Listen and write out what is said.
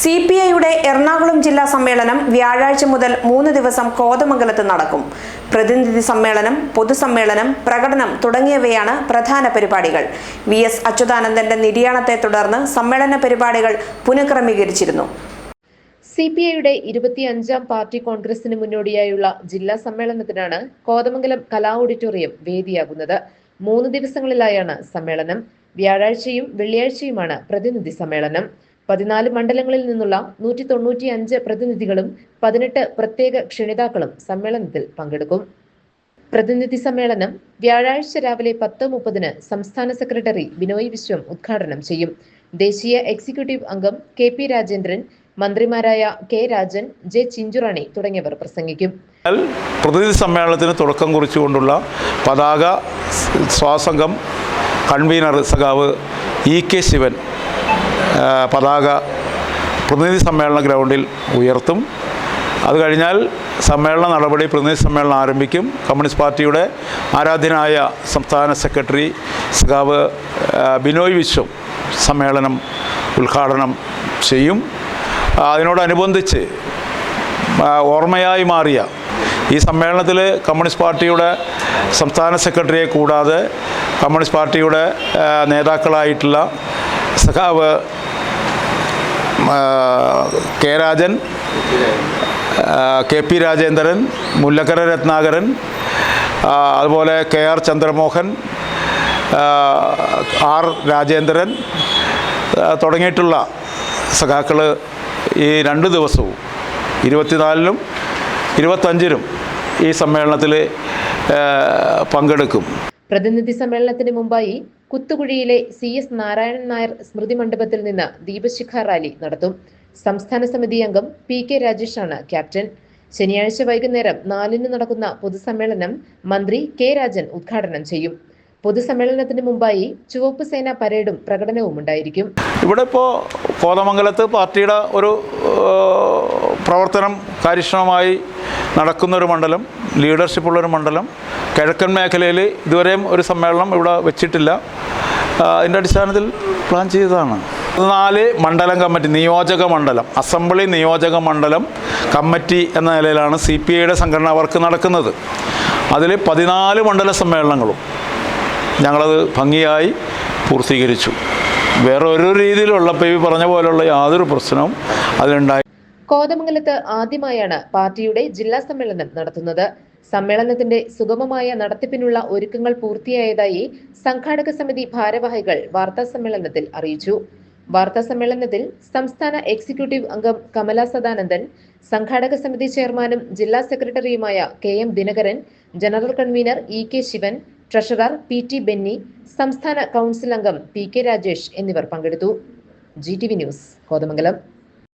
C P ഐയുടെ എറണാകുളം ജില്ലാ സമ്മേളനം വ്യാഴാഴ്ച മുതൽ മൂന്ന് ദിവസം കോതമംഗലത്ത് നടക്കും. പ്രതിനിധി സമ്മേളനം പൊതുസമ്മേളനം പ്രകടനം തുടങ്ങിയവയാണ് പ്രധാന പരിപാടികൾ. വി എസ് അച്യുതാനന്ദന്റെ നിര്യാണത്തെ തുടർന്ന് സമ്മേളന പരിപാടികൾ പുനഃക്രമീകരിച്ചിരുന്നു. സി പി ഐയുടെ ഇരുപത്തിയഞ്ചാം പാർട്ടി കോൺഗ്രസിന് മുന്നോടിയായുള്ള ജില്ലാ സമ്മേളനത്തിനാണ് കോതമംഗലം കലാ ഓഡിറ്റോറിയം വേദിയാകുന്നത്. മൂന്ന് ദിവസങ്ങളിലായാണ് സമ്മേളനം. വ്യാഴാഴ്ചയും വെള്ളിയാഴ്ചയുമാണ് പ്രതിനിധി സമ്മേളനം. പതിനാല് മണ്ഡലങ്ങളിൽ നിന്നുള്ള നൂറ്റി തൊണ്ണൂറ്റി അഞ്ച് പ്രതിനിധികളും പതിനെട്ട് പ്രത്യേക ക്ഷണിതാക്കളും സമ്മേളനത്തിൽ പങ്കെടുക്കും. പ്രതിനിധി സമ്മേളനം വ്യാഴാഴ്ച രാവിലെ പത്ത് മുപ്പതിന് സംസ്ഥാന സെക്രട്ടറി ബിനോയ് വിശ്വം ഉദ്ഘാടനം ചെയ്യും. ദേശീയ എക്സിക്യൂട്ടീവ് അംഗം കെ പി രാജേന്ദ്രൻ മന്ത്രിമാരായ കെ രാജൻ ജെ ചിഞ്ചുറാണി തുടങ്ങിയവർ പ്രസംഗിക്കും. പ്രതിനിധി സമ്മേളനത്തിന് തുടക്കം കുറിച്ചുകൊണ്ടുള്ള പതാക സ്വാസംഗം കൺവീനർ സഖാവ് ഇ കെ ശിവൻ പതാക പ്രതിനിധി സമ്മേളന ഗ്രൗണ്ടിൽ ഉയർത്തും. അത് കഴിഞ്ഞാൽ സമ്മേളന നടപടി പ്രതിനിധി സമ്മേളനം ആരംഭിക്കും. കമ്മ്യൂണിസ്റ്റ് പാർട്ടിയുടെ ആരാധ്യനായ സംസ്ഥാന സെക്രട്ടറി സഖാവ് ബിനോയ് വിശ്വം സമ്മേളനം ഉദ്ഘാടനം ചെയ്യും. അതിനോടനുബന്ധിച്ച് ഓർമ്മയായി മാറിയ ഈ സമ്മേളനത്തിൽ കമ്മ്യൂണിസ്റ്റ് പാർട്ടിയുടെ സംസ്ഥാന സെക്രട്ടറിയെ കൂടാതെ കമ്മ്യൂണിസ്റ്റ് പാർട്ടിയുടെ നേതാക്കളായിട്ടുള്ള സഖാവ് K Rajan K P Rajendran Mullakkara Ratnakaran അതുപോലെ K R Chandramohan R Rajendran തുടങ്ങിയിട്ടുള്ള സഖാക്കൾ ഈ രണ്ട് ദിവസവും ഇരുപത്തിനാലിനും ഇരുപത്തഞ്ചിനും ഈ സമ്മേളനത്തിൽ പങ്കെടുക്കും. പ്രതിനിധി സമ്മേളനത്തിന് മുമ്പായി കുത്തുകുഴിയിലെ സി എസ് നാരായണൻ നായർ സ്മൃതി മണ്ഡപത്തിൽ നിന്ന് ദീപശിഖ റാലി നടത്തും. സംസ്ഥാന സമിതി അംഗം പി കെ രാജേഷാണ് ക്യാപ്റ്റൻ. ശനിയാഴ്ച വൈകുന്നേരം നാലിന് നടക്കുന്ന പൊതുസമ്മേളനം മന്ത്രി കെ രാജൻ ഉദ്ഘാടനം ചെയ്യും. പൊതുസമ്മേളനത്തിന് മുമ്പായി ചുവപ്പ് സേന പരേഡും പ്രകടനവും ഉണ്ടായിരിക്കും. ഇവിടെ ഇപ്പോൾ കോതമംഗലത്ത് പാർട്ടിയുടെ ഒരു പ്രവർത്തനം കാര്യക്ഷമമായി നടക്കുന്നൊരു മണ്ഡലം ലീഡർഷിപ്പുള്ളൊരു മണ്ഡലം കിഴക്കൻ മേഖലയിൽ ഇതുവരെയും ഒരു സമ്മേളനം ഇവിടെ വെച്ചിട്ടില്ല. അതിന്റെ അടിസ്ഥാനത്തിൽ പ്ലാൻ ചെയ്തതാണ്. നാല് മണ്ഡലം കമ്മിറ്റി നിയോജക മണ്ഡലം അസംബ്ലി നിയോജക മണ്ഡലം കമ്മിറ്റി എന്ന നിലയിലാണ് സി പി ഐയുടെ സംഘടനാ വർക്ക് നടക്കുന്നത്. അതിൽ പതിനാല് മണ്ഡല സമ്മേളനങ്ങളും ഞങ്ങളത് ഭംഗിയായി പൂർത്തീകരിച്ചു. വേറെ ഒരു രീതിയിലുള്ള ഈ പറഞ്ഞ പോലെയുള്ള യാതൊരു പ്രശ്നവും അതിലുണ്ടായി കോതമംഗലത്ത് ആദ്യമായാണ് പാർട്ടിയുടെ ജില്ലാ സമ്മേളനം നടത്തുന്നത്. സമ്മേളനത്തിന്റെ സുഗമമായ നടത്തിപ്പിനുള്ള ഒരുക്കങ്ങൾ പൂർത്തിയായതായി സംഘാടക സമിതി ഭാരവാഹികൾ വാർത്താ സമ്മേളനത്തിൽ അറിയിച്ചു. വാർത്താ സമ്മേളനത്തിൽ സംസ്ഥാന എക്സിക്യൂട്ടീവ് അംഗം കമല സദാനന്ദൻ സംഘാടക സമിതി ചെയർമാനും ജില്ലാ സെക്രട്ടറിയുമായ K M Dinakaran general convener E K Shivan treasurer P T Benny സംസ്ഥാന കൗൺസിൽ അംഗം പി കെ രാജേഷ് എന്നിവർ പങ്കെടുത്തു. G T V news Kothamangalam.